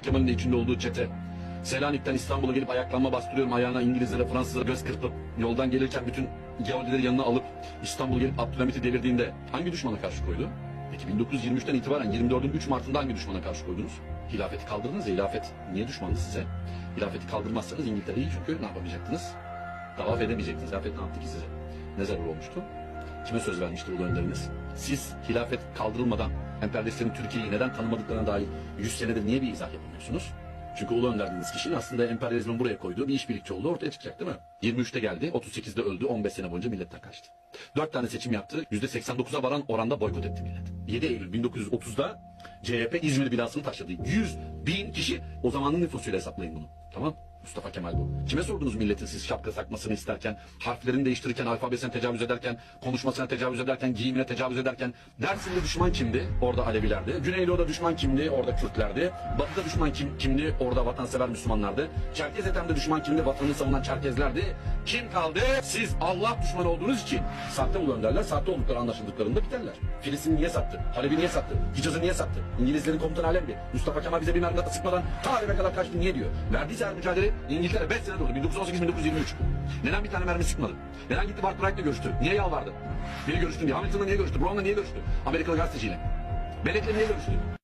Kemal'in de içinde olduğu çete. Selanik'ten İstanbul'a gelip ayaklanma bastırıyorum ayağına İngilizlere, Fransızlara göz kırpıp yoldan gelirken bütün Yahudileri yanına alıp İstanbul'a gelip Abdülhamit'i devirdiğinde hangi düşmana karşı koydu? Peki 1923'ten itibaren 24'ün 3 Mart'ında hangi düşmana karşı koydunuz? Hilafeti kaldırdınız ya hilafet niye düşmandı size? Hilafeti kaldırmazsanız İngiltere'yi çünkü ne yapamayacaktınız? Tavaf edemeyecektiniz. Hilafet ne yaptı ki size? Ne zarar olmuştu? Kime söz vermişti ulu önderiniz? Siz hilafet kaldırılmadan emperyalistlerin Türkiye'yi neden tanımadıklarına dair 100 senedir niye bir izah yapamıyorsunuz? Çünkü ulu önder dediğiniz kişinin aslında emperyalizmin buraya koyduğu bir işbirlikçi olduğu ortaya çıkacak değil mi? 23'te geldi, 38'de öldü, 15 sene boyunca milletten kaçtı. 4 tane seçim yaptı, %89'a varan oranda boykot etti millet. 7 Eylül 1930'da CHP İzmir binasını taşladı. 100 bin kişi o zamanın nüfusuyla hesaplayın bunu. Tamam Mustafa Kemal bu. Kime sordunuz milletin siz şapka takmasını isterken, harflerini değiştirirken, alfabesine tecavüz ederken, konuşmasına tecavüz ederken, giyimine tecavüz ederken, Dersim'de düşman kimdi? Orada Alevilerdi. Güneydoğu'da düşman kimdi? Orada Kürtlerdi. Batı'da düşman kim, kimdi? Orada vatansever Müslümanlardı. Çerkez Ethem'de düşman kimdi? Vatanını savunan Çerkezlerdi. Kim kaldı? Siz Allah düşmanı olduğunuz için sahte ulu önderler, sahte oldukları anlaşıldıklarında biterler. Filistin niye sattı? Halep'i niye sattı? Hicaz'ı niye sattı? İngilizlerin komutanı Alembi. Mustafa Kemal bize bir mermi sıkmadan ta Halep'e kadar kaçtı niye diyor? Verdiyse her mücadele İngiltere 5 sene durdu. 1918-1923. Neden bir tane mermi sıkmadı? Neden gitti Bart Bragt'la görüştü? Niye yalvardı? Niye görüştü diye. Hamilton'la niye görüştü? Brown'la niye görüştü? Amerikalı gazeteciyle. Bennett'le niye görüştü?